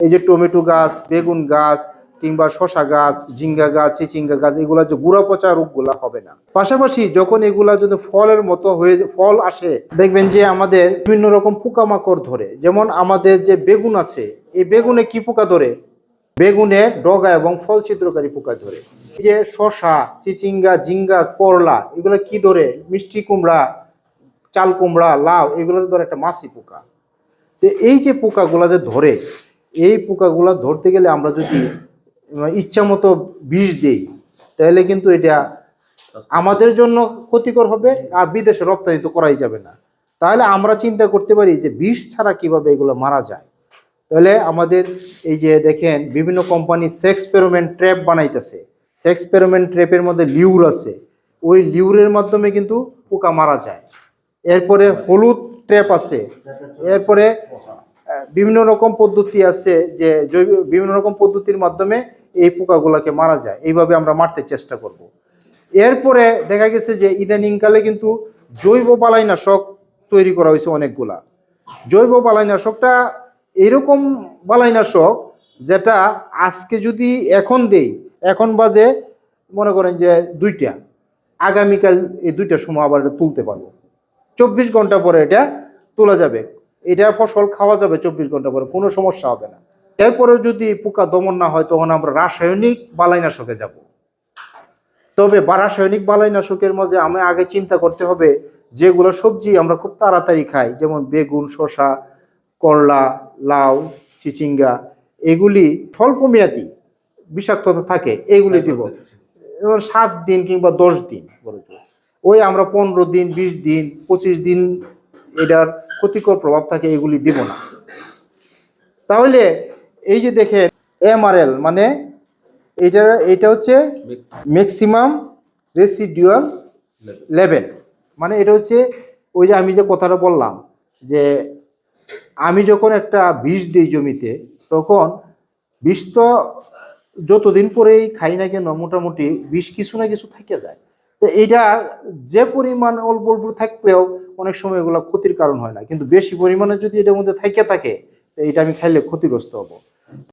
এই যে টমেটো গাছ, বেগুন গাছ কিংবা শশা গাছ, ঝিঙ্গা গাছ, চিচিঙ্গা গাছ, এগুলা যে গুড়া পচা রোগগুলা হবে না। পাশাপাশি যখন এগুলা যদি ফলের মতো হয়ে ফল আসে, দেখবেন যে আমাদের বিভিন্ন রকম পোকামাকড় ধরে। যেমন আমাদের যে বেগুন আছে, এই বেগুনে কি পোকা ধরে? বেগুনে ডগা এবং ফল ছিদ্রকারী পোকা ধরে। এই যে শশা চিচিঙ্গা জিঙ্গা করলা, এগুলো কি ধরে? মিষ্টি কুমড়া, চাল কুমড়া, লাউ এগুলো ধরে একটা মাছি পোকা। তো এই যে পোকাগুলা যে ধরে এই পোকাগুলা ধরতে গেলে আমরা যদি ইচ্ছা মতো বিষ দিই, তাহলে কিন্তু এটা আমাদের জন্য ক্ষতিকর হবে আর বিদেশে রপ্তানি তো করাই যাবে না। তাহলে আমরা চিন্তা করতে পারি যে বিষ ছাড়া কীভাবে এগুলো মারা যায়। তাহলে আমাদের এই যে দেখেন, বিভিন্ন কোম্পানি সেক্স পেরোমেন্ট ট্র্যাপ বানাইতেছে। সেক্স পেরোমেন্ট ট্র্যাপের মধ্যে লিউর আছে। ওই লিউরের মাধ্যমে কিন্তু পোকা মারা যায়। এরপরে হলুদ ট্র্যাপ আছে। এরপরে বিভিন্ন রকম পদ্ধতি আছে যে জৈব, বিভিন্ন রকম পদ্ধতির মাধ্যমে এই পোকাগুলোকে মারা যায়। এইভাবে আমরা মারতে চেষ্টা করব। এরপরে দেখা গেছে যে ইদানিংকালে কিন্তু জৈব বালাইনাশক তৈরি করা হয়েছে অনেকগুলা। জৈব বালাইনাশকটা এরকম বালাইনাশক যেটা আজকে যদি এখন দেই, এখন বাজে মনে করেন যে দুইটা। আগামীকাল এই দুইটার সময় আবার তুলতে পারব। চব্বিশ ঘণ্টা পরে এটা তোলা যাবে। এটা ফসল খাওয়া যাবে চব্বিশ ঘণ্টা পরে, কোনো সমস্যা হবে না। এরপরেও যদি পোকা দমন না হয়, তখন আমরা রাসায়নিক বালাইনাশকে যাব। তবে বা রাসায়নিক বালাইনাশকের মধ্যে আমি আগে চিন্তা করতে হবে, যেগুলো সবজি আমরা খুব তাড়াতাড়ি খাই, যেমন বেগুন, শসা, করলা, লাউ, চিচিঙ্গা, এগুলি স্বল্পমেয়াদী বিষাক্ততা থাকে, এগুলি দিব। এবং সাত দিন কিংবা দশ দিন ওই আমরা পনেরো দিন, বিশ দিন, পঁচিশ দিন এটার ক্ষতিকর প্রভাব থাকে, এগুলি দিব না। তাহলে এই যে দেখেন, এমআরএল মানে এটা এটা হচ্ছে ম্যাক্সিমাম রেসিডুয়াল লেভেল মানে এটা হচ্ছে ওই যে আমি যে কথাটা বললাম, যে আমি যখন একটা বিষ দিই জমিতে, তখন বিষ তো যতদিন পরেই খাই না কেন, মোটামুটি বিষ কিছু না কিছু থেকে যায়। তো এটা যে পরিমাণ অল্প অল্প থাকলেও অনেক সময় এগুলো ক্ষতির কারণ হয় না। কিন্তু বেশি পরিমাণে যদি এটার মধ্যে থাকে থাকে এটা আমি খাইলে ক্ষতিগ্রস্ত হব।